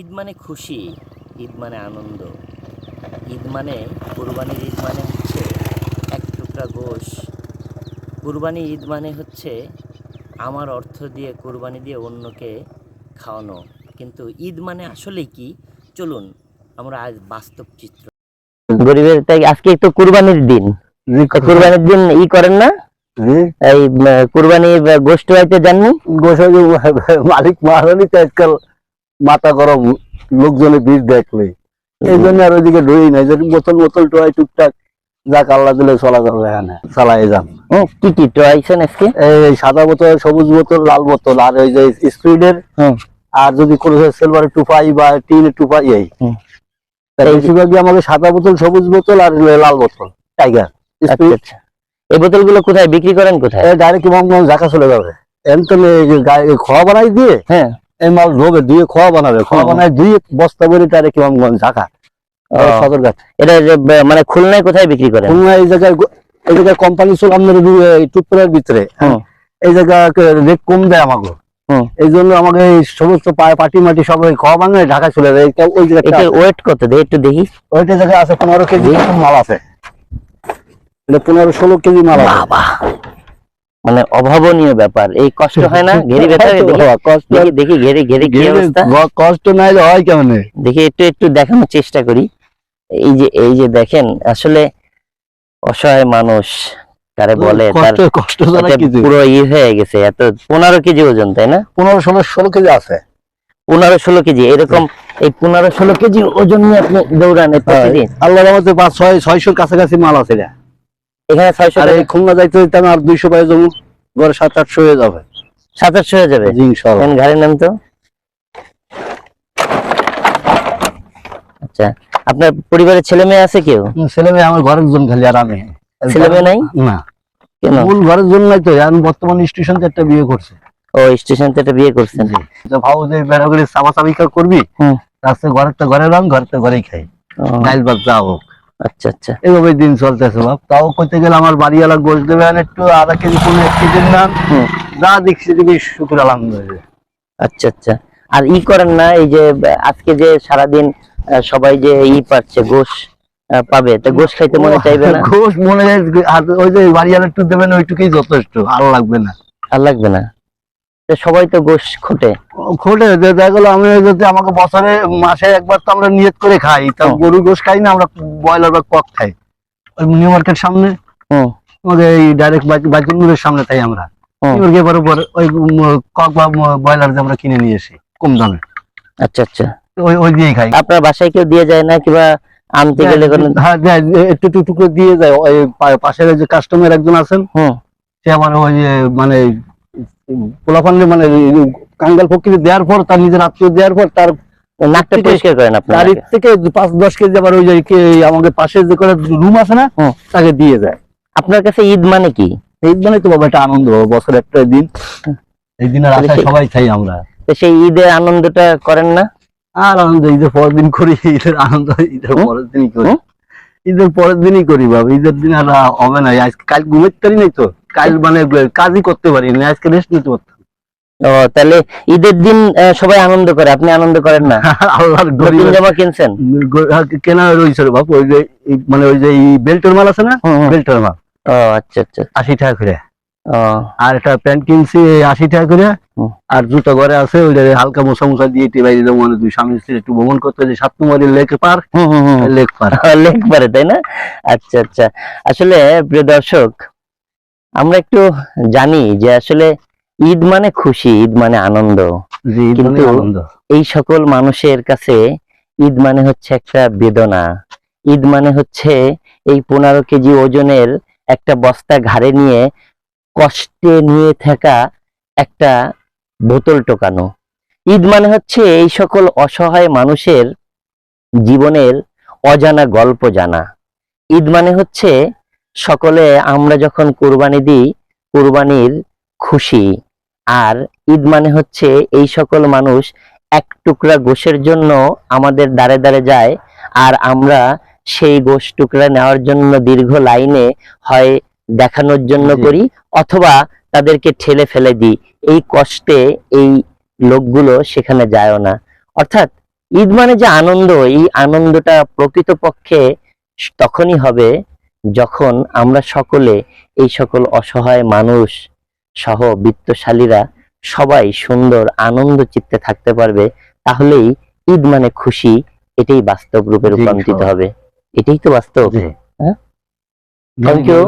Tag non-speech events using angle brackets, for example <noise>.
ঈদ মানে খুশি ঈদ মানে আনন্দ। ঈদ মানে কুরবানির ঈদ মানে হচ্ছে এক টুকরা গোশ। কুরবানি ঈদ মানে হচ্ছে আমার অর্থ দিয়ে কুরবানি দিয়ে অন্যকে খাওয়ানো। কিন্তু ঈদ মানে আসলে কি? চলুন আমরা আজ বাস্তব চিত্র। গরিবের তাই আজকে তো কুরবানির দিন। কুরবানির দিন ই করেন না? এই কুরবানি গোষ্ঠ হইতে যাননি? গোসাই মালিক মারানি তো আজকাল মাথা গরম লোকজনে ভিড় দেখলে। এই জন্য আর ওইদিকে ঢুই নাই যদি বোতল বোতল টোয়াই টুকটাক যাক আল্লাহ দিলে চলা যাবে এখানে চালাই যান। কি কি ট্রাইছেন আজকে? এই সাদা বোতল সবুজ বোতল লাল বোতল আর ওই যে স্পিডের। আর যদি কোনো সিলভার টুপাই বা টিন টুপাই এই। বেশিরভাগই আমাদের সাদা বোতল সবুজ বোতল আর লাল বোতল টাইগার আচ্ছা আচ্ছা। এই বোতলগুলো কোথায় বিক্রি করেন কোথায়? ডাইরেক্ট ইমামগঞ্জ ঢাকা চলে যাবে। এনতো খোয়া বানাই দিয়ে হ্যাঁ। এই মাল ধোবে খোয়া বানাবে। খোয়া বানায় দিয়ে বস্তা করে ডাইরেক্ট ইমামগঞ্জ ঢাকা সদরঘাট। এটা মানে খুলনায় কোথায় বিক্রি করেন? খুলনা এই জায়গায় এই জায়গায় কোম্পানি ছিল আমাদের টুকরার ভিতরে। এই জায়গায় রেট কম দেয় আমাকে। এই জন্য আমাকে এই সমস্ত পায়ে পাটি মাটি খাওয়া ঢাকা চলে যায়। ওই ওয়েট কত? দে একটু দেখি। জায়গায় আছে পনেরো কেজি মাল আছে। পনেরো ষোলো কেজি মাল আছে। মানে অভাবনীয় ব্যাপার। এই কষ্ট হয় না? ঘেরি ব্যথা <laughs> কষ্ট দেখি ঘেরি ঘেরি কি অবস্থা? কষ্ট নাই হয় কেমন? দেখি একটু একটু দেখানোর চেষ্টা করি। এই যে এই যে দেখেন আসলে অসহায় মানুষ কারে বলে তার কষ্ট পুরো ই হয়ে গেছে এত পনেরো কেজি ওজন তাই না? পনেরো ষোলো ষোলো কেজি আছে। পনেরো ষোলো কেজি এরকম এই পনেরো ষোলো কেজি ওজন নিয়ে আপনি দৌড়ান প্রতিদিন? আল্লাহ পাঁচ ছয় ছয়শোর কাছাকাছি মাল আছে এখানে ছয়শো আর এই খুলনা যাইতে যাইতে আমি আর দুইশো পাই যাব। ঘরে সাত আটশো হয়ে যাবে। সাত আটশো হয়ে যাবে? জি ইনশাল্লাহ। ঘাড়ের নাম তো? আচ্ছা আপনার পরিবারের ছেলে মেয়ে আছে কেউ? ছেলে মেয়ে আমার ঘরের জন খালি আর আমি। ছেলে মেয়ে নাই? না। কেন? মূল ঘরের জন নাই তো এখন বর্তমান স্টেশন থেকে একটা বিয়ে করছে। ও স্টেশন থেকে বিয়ে করছেন? তো ভাবো যে বেড়া করে চাপা চাপি করবি। রাস্তায় ঘরের তো ঘরে রাম ঘরের তো ঘরেই খাই। ডাইল ভাত যা হোক। আচ্ছা আচ্ছা। এইভাবে দিন চলতেছে বাপ। তাও করতে গেলে আমার বাড়িওয়ালা দেবে একটু আধা কেজি কোনো এক কেজির নাম যা দেখছি দেখি শুকুর আলহামদুলিল্লাহ। আচ্ছা আচ্ছা। আর ই করেন না এই যে আজকে যে সারাদিন সবাই যে ই পাচ্ছে গোশ আহ, পাবে তা গোশ খাইতে মনে চাইবে না? ঘোষ মনে আর ওই যে বাড়িওয়ালা একটু দেবেন ওইটুকুই যথেষ্ট আর লাগবে না। আর লাগবে না? সবাই তো গোশ খোটে। খোটে যে দেখা গেলো আমি যদি আমাকে বছরে মাসে একবার তো আমরা নিয়ত করে খাই। তা। গরু গোশ খাই না আমরা ব্রয়লার বা কক খাই। ওই নিউ মার্কেট সামনে। আমাদের এই ডাইরেক্ট বাইকুন্নুরের সামনে খাই আমরা। নিউ মার্কেট ওই কক বা ব্রয়লার আমরা কিনে নিয়ে আসি কম দামে। আচ্ছা আচ্ছা। ওই ওই দিয়েই খাই। আপনার বাসায় কেউ দিয়ে যায় না কিংবা আনতে গেলে কোনো হ্যাঁ একটু একটু টুকরো দিয়ে যায়। ওই পাশের যে কাস্টমার একজন আছেন হুম। সে আমার ওই মানে পোলাপানলে মানে কাঙ্গাল ফকির দেওয়ার পর তার নিজের আত্মীয় দেওয়ার পর তার নাকটা পরিষ্কার করেন আপনার তার থেকে পাঁচ দশ কেজি আবার ওই যে কে- পাশে যে করে রুম আছে না তাকে দিয়ে যায়। আপনার কাছে ঈদ মানে কি? এই জন্যই তো বাবা একটা আনন্দ বছর একটা দিন। এই দিনের আশায় সবাই চাই আমরা। সেই ঈদের আনন্দটা করেন না? আর আনন্দ ঈদের পরের দিন করি ঈদের আনন্দ ঈদের পরের দিনই করি। ঈদের পরের দিনই করি বাবা ঈদের দিন আর হবে না আজকে কাল ঘুমাতে পারি নাই তো। কাল মানে কাজই করতে পারি না আজকে রেস্ট নিতে পারতাম। ও তাহলে ঈদের দিন সবাই আনন্দ করে আপনি আনন্দ করেন না? <laughs> আল্লাহর গরিব জামা কিনছেন? কেনা রয়েছে রে বাপ ওই যে মানে ওই যে বেল্টের মাল আছে না। বেল্টের মাল। ও আচ্ছা আচ্ছা আশি টাকা করে। ও। আর একটা প্যান্ট কিনছি আশি টাকা করে। আর জুতো ঘরে আছে ওই যে হালকা মোছা মোছা দিয়ে টি বাইরে যাব মানে দুই স্বামী স্ত্রী একটু ভ্রমণ করতে যে সাত নম্বরের লেক পার। লেক পার। <laughs> লেখ পারে তাই না? আচ্ছা আচ্ছা। আসলে প্রিয় দর্শক আমরা একটু জানি যে আসলে ঈদ মানে খুশি ঈদ মানে আনন্দ। মানে কিন্তু- এই সকল মানুষের কাছে ঈদ মানে হচ্ছে একটা বেদনা। ঈদ মানে হচ্ছে এই পনেরো কেজি ওজনের একটা বস্তা ঘাড়ে নিয়ে কষ্টে নিয়ে থাকা একটা বোতল টোকানো। ঈদ মানে হচ্ছে এই সকল অসহায় মানুষের জীবনের অজানা গল্প জানা। ঈদ মানে হচ্ছে সকলে আমরা যখন কোরবানি দিই কোরবানির খুশি। আর ঈদ মানে হচ্ছে এই সকল মানুষ এক টুকরা গোশের জন্য আমাদের দাঁড়ে দাঁড়ে যায় আর আমরা সেই গোশ টুকরা নেওয়ার জন্য দীর্ঘ লাইনে হয় দেখানোর জন্য করি অথবা তাদেরকে ঠেলে ফেলে দিই। এই কষ্টে এই লোকগুলো সেখানে যায়ও না। অর্থাৎ ঈদ মানে যে আনন্দ এই আনন্দটা প্রকৃতপক্ষে তখনই হবে যখন আমরা সকলে এই সকল অসহায় মানুষ সহ বিত্তশালীরা সবাই সুন্দর আনন্দ চিত্তে থাকতে পারবে তাহলেই ঈদ মানে খুশি এটাই বাস্তব রূপে রূপান্তরিত হবে এটাই তো বাস্তব। হ্যাঁ? Thank you.